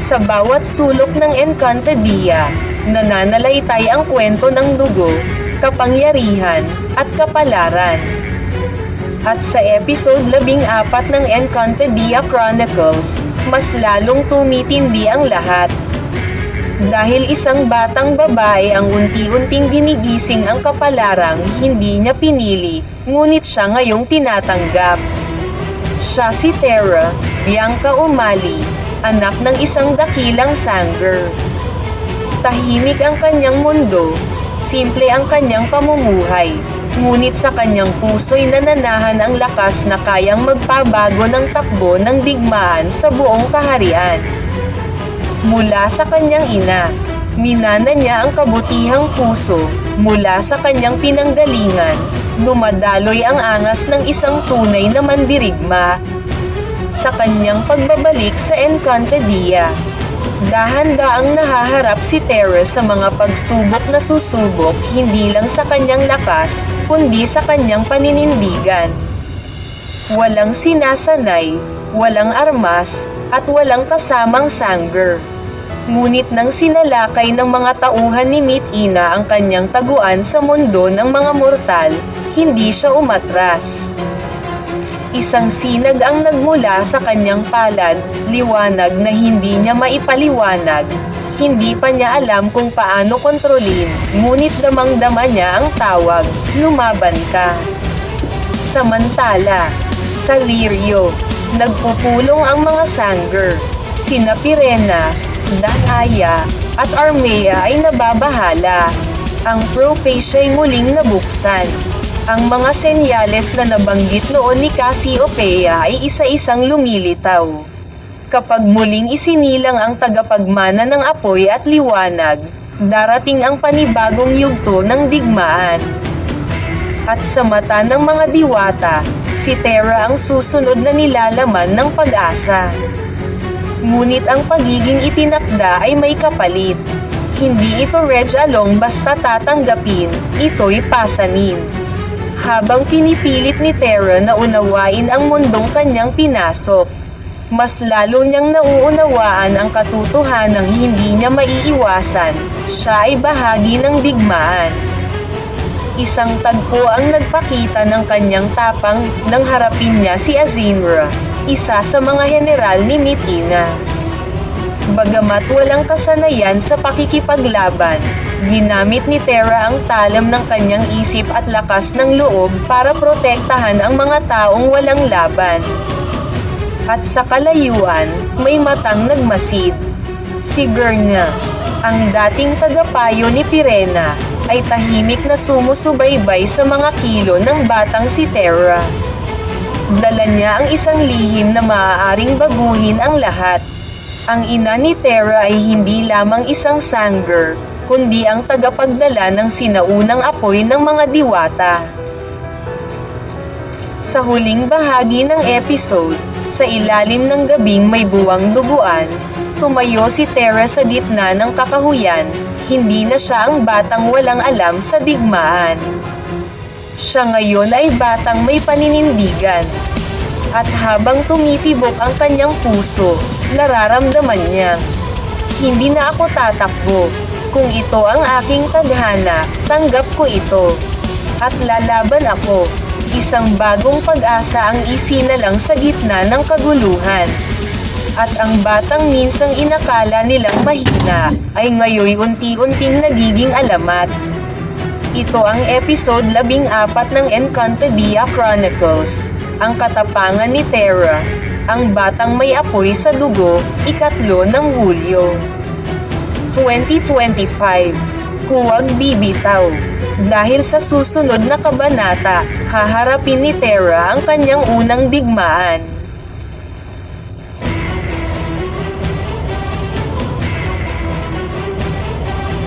Sa bawat sulok ng Encantadia, nananalaytay ang kwento ng dugo, kapangyarihan, at kapalaran. At sa episode 14 ng Encantadia Chronicles, mas lalong tumitindi ang lahat. Dahil isang batang babae ang unti-unting ginigising ang kapalarang hindi niya pinili, ngunit siya ngayong tinatanggap. Siya si Terra, Bianca Umali, anak ng isang dakilang sanger. Tahimik ang kanyang mundo, simple ang kanyang pamumuhay, ngunit sa kanyang puso'y nananahan ang lakas na kayang magpabago ng takbo ng digmaan sa buong kaharian. Mula sa kanyang ina, minana niya ang kabutihang puso, mula sa kanyang pinanggalingan, dumadaloy ang angas ng isang tunay na mandirigma. Sa kanyang pagbabalik sa Encantadia, dahan-daang nahaharap si Terra sa mga pagsubok na susubok hindi lang sa kanyang lakas, kundi sa kanyang paninindigan. Walang sinasanay, walang armas, at walang kasamang sanger. Ngunit nang sinalakay ng mga tauhan ni Mitina ang kanyang taguan sa mundo ng mga mortal, hindi siya umatras. Isang sinag ang nagmula sa kanyang palad, liwanag na hindi niya maipaliwanag. Hindi pa niya alam kung paano kontrolin, ngunit damang-dama niya ang tawag, lumaban ka. Samantala, sa Lirio, nagpupulong ang mga Sanger. Sina Pirena, Danaya, at Armea ay nababahala. Ang Propacia ay muling nabuksan. Ang mga senyales na nabanggit noon ni Cassiopeia ay isa-isang lumilitaw. Kapag muling isinilang ang tagapagmana ng apoy at liwanag, darating ang panibagong yugto ng digmaan. At sa mata ng mga diwata, si Terra ang susunod na nilalaman ng pag-asa. Ngunit ang pagiging itinakda ay may kapalit. Hindi ito Reg Along basta tatanggapin, ito'y pasanin. Habang pinipilit ni Terra na unawain ang mundong kanyang pinasok, mas lalo niyang nauunawaan ang katotohanang hindi niya maiiwasan, siya ay bahagi ng digmaan. Isang tagpo ang nagpakita ng kanyang tapang nang harapin niya si Azimra, isa sa mga general ni Mitina. Bagamat walang kasanayan sa pakikipaglaban, ginamit ni Terra ang talam ng kanyang isip at lakas ng loob para protektahan ang mga taong walang laban. At sa kalayuan, may matang nagmasid. Si Gurna, ang dating tagapayo ni Pirena, ay tahimik na sumusubaybay sa mga kilo ng batang si Terra. Dala niya ang isang lihim na maaaring baguhin ang lahat. Ang ina ni Terra ay hindi lamang isang sanger, kundi ang tagapagdala ng sinaunang apoy ng mga diwata. Sa huling bahagi ng episode, sa ilalim ng gabing may buwang duguan, tumayo si Terra sa gitna ng kakahuyan, hindi na siya ang batang walang alam sa digmaan. Siya ngayon ay batang may paninindigan. At habang tumitibok ang kanyang puso, nararamdaman niya, hindi na ako tatakbo. Kung ito ang aking tadhana, tanggap ko ito. At lalaban ako. Isang bagong pag-asa ang isinalang sa gitna ng kaguluhan. At ang batang minsang inakala nilang mahina ay ngayoy unti-unting nagiging alamat. Ito ang episode 14 ng Encantadia Chronicles, ang katapangan ni Terra, ang batang may apoy sa dugo, ikatlo ng Hulyo. 2025 Huwag bibitaw. Dahil sa susunod na kabanata, haharapin ni Terra ang kanyang unang digmaan.